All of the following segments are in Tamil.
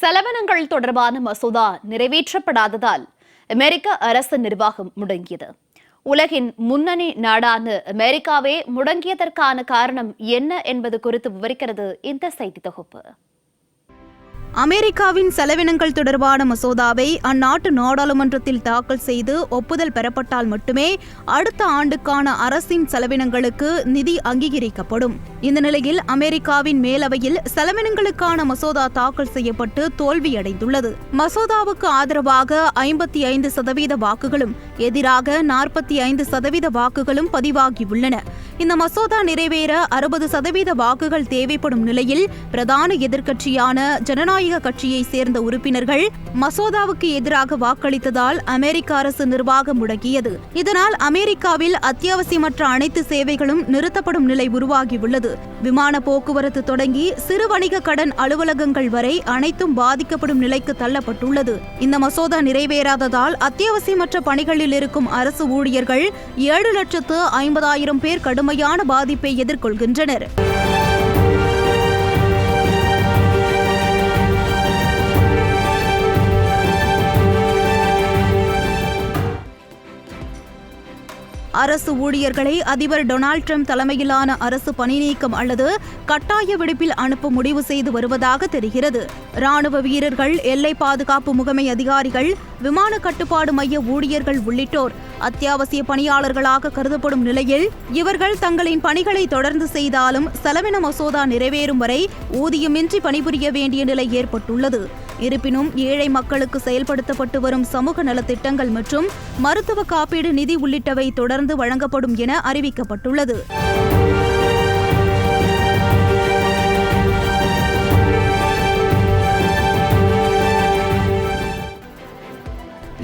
செலவினங்கள் தொடர்பான மசோதா நிறைவேற்றப்படாததால் அமெரிக்க அரசு நிர்வாகம் முடங்கியது. உலகின் முன்னணி நாடான அமெரிக்காவே முடங்கியதற்கான காரணம் என்ன என்பது குறித்து விவரிக்கிறது இந்த செய்தி தொகுப்பு. அமெரிக்காவின் செலவினங்கள் தொடர்பான மசோதாவை அந்நாட்டு நாடாளுமன்றத்தில் தாக்கல் செய்து ஒப்புதல் பெறப்பட்டால் மட்டுமே அடுத்த ஆண்டுக்கான அரசின் செலவினங்களுக்கு நிதி அங்கீகரிக்கப்படும். இந்த நிலையில் அமெரிக்காவின் மேலவையில் செலவினங்களுக்கான மசோதா தாக்கல் செய்யப்பட்டு தோல்வியடைந்துள்ளது. மசோதாவுக்கு ஆதரவாக ஐம்பத்தி ஐந்து சதவீத வாக்குகளும் எதிராக நாற்பத்தி ஐந்து சதவீத வாக்குகளும் பதிவாகியுள்ளன. இந்த மசோதா நிறைவேற அறுபது சதவீத வாக்குகள் தேவைப்படும் நிலையில் பிரதான எதிர்க்கட்சியான ஜனநாயக கட்சியை சேர்ந்த உறுப்பினர்கள் மசோதாவுக்கு எதிராக வாக்களித்ததால் அமெரிக்க அரசு நிர்வாகம் முடங்கியது. இதனால் அமெரிக்காவில் அத்தியாவசியமற்ற அனைத்து சேவைகளும் நிறுத்தப்படும் நிலை உருவாகியுள்ளது. விமான போக்குவரத்து தொடங்கி சிறு வணிக கடன் அலுவலகங்கள் வரை அனைத்தும் பாதிக்கப்படும் நிலைக்கு தள்ளப்பட்டுள்ளது. இந்த மசோதா நிறைவேறாததால் அத்தியாவசியமற்ற பணிகளில் இருக்கும் அரசு ஊழியர்கள் ஏழு லட்சத்து ஐம்பதாயிரம் பேர் கடும் கடுமையான பாதிப்பை எதிர்கொள்கின்றனர். அரசு ஊழியர்களை அதிபர் டொனால்ட் ட்ரம்ப் தலைமையிலான அரசு பணிநீக்கம் அல்லது கட்டாய விடுப்பில் அனுப்ப முடிவு செய்து வருவதாக தெரிகிறது. ராணுவ வீரர்கள் எல்லை பாதுகாப்பு முகமை அதிகாரிகள் விமான கட்டுப்பாடு மைய ஊழியர்கள் உள்ளிட்டோர் அத்தியாவசிய பணியாளர்களாக கருதப்படும் நிலையில் இவர்கள் தங்களின் பணிகளை தொடர்ந்து செய்தாலும் செலவின மசோதா நிறைவேறும் வரை ஊதியமின்றி பணிபுரிய வேண்டிய நிலை ஏற்பட்டுள்ளது. இருப்பினும் ஏழை மக்களுக்கு செயல்படுத்தப்பட்டு வரும் சமூக நலத்திட்டங்கள் மற்றும் மருத்துவ காப்பீடு நிதி உள்ளிட்டவை தொடர்ந்து வழங்கப்படும் என அறிவிக்கப்பட்டுள்ளது.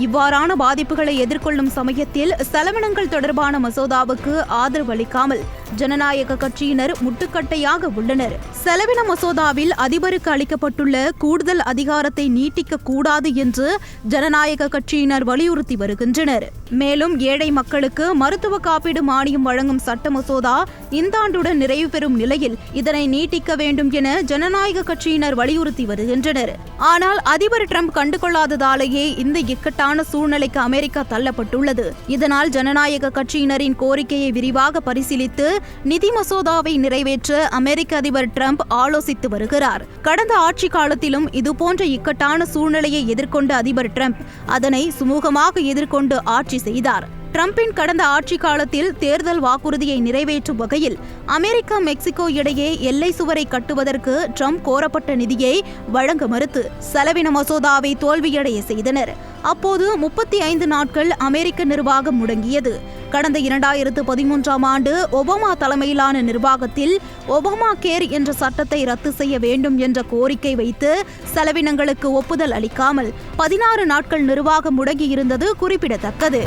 இவ்வாறான பாதிப்புகளை எதிர்கொள்ளும் சமயத்தில் செலவினங்கள் தொடர்பான மசோதாவுக்கு ஆதரவு அளிக்காமல் ஜனநாயக கட்சியினர் முட்டுக்கட்டையாக உள்ளனர். செலவின மசோதாவில் அதிபருக்கு அளிக்கப்பட்டுள்ள கூடுதல் அதிகாரத்தை நீட்டிக்க கூடாது என்று ஜனநாயக கட்சியினர் வலியுறுத்தி வருகின்றனர். மேலும் ஏழை மக்களுக்கு மருத்துவ காப்பீடு மானியம் வழங்கும் சட்ட மசோதா இந்த ஆண்டுடன் நிறைவு பெறும் நிலையில் இதனை நீட்டிக்க வேண்டும் என ஜனநாயக கட்சியினர் வலியுறுத்தி வருகின்றனர். ஆனால் அதிபர் ட்ரம்ப் கண்டுகொள்ளாததாலேயே இந்த இக்கட்டான சூழ்நிலைக்கு அமெரிக்கா தள்ளப்பட்டுள்ளது. இதனால் ஜனநாயக கட்சியினரின் கோரிக்கையை விரிவாக பரிசீலித்து நிதி மசோதாவை நிறைவேற்ற அமெரிக்க அதிபர் டிரம்ப் ஆலோசித்து வருகிறார். கடந்த ஆட்சி காலத்திலும் இதுபோன்ற இக்கட்டான சூழ்நிலையை எதிர்கொண்ட அதிபர் டிரம்ப் அதனை சுமூகமாக எதிர்கொண்டு ஆட்சி செய்தார். ட்ரம்பின் கடந்த ஆட்சி காலத்தில் தேர்தல் வாக்குறுதியை நிறைவேற்றும் வகையில் அமெரிக்கா மெக்சிகோ இடையே எல்லை சுவரை கட்டுவதற்கு ட்ரம்ப் கோரப்பட்ட நிதியை வழங்க மறுத்து செலவின மசோதாவை தோல்வியடைய செய்தனர். அப்போது முப்பத்தி ஐந்து நாட்கள் அமெரிக்க நிர்வாகம் முடங்கியது. கடந்த இரண்டாயிரத்து பதிமூன்றாம் ஆண்டு ஒபாமா தலைமையிலான நிர்வாகத்தில் ஒபாமா கேர் என்ற சட்டத்தை ரத்து செய்ய வேண்டும் என்ற கோரிக்கை வைத்து செலவினங்களுக்கு ஒப்புதல் அளிக்காமல் பதினாறு நாட்கள் நிர்வாகம் முடங்கியிருந்தது குறிப்பிடத்தக்கது.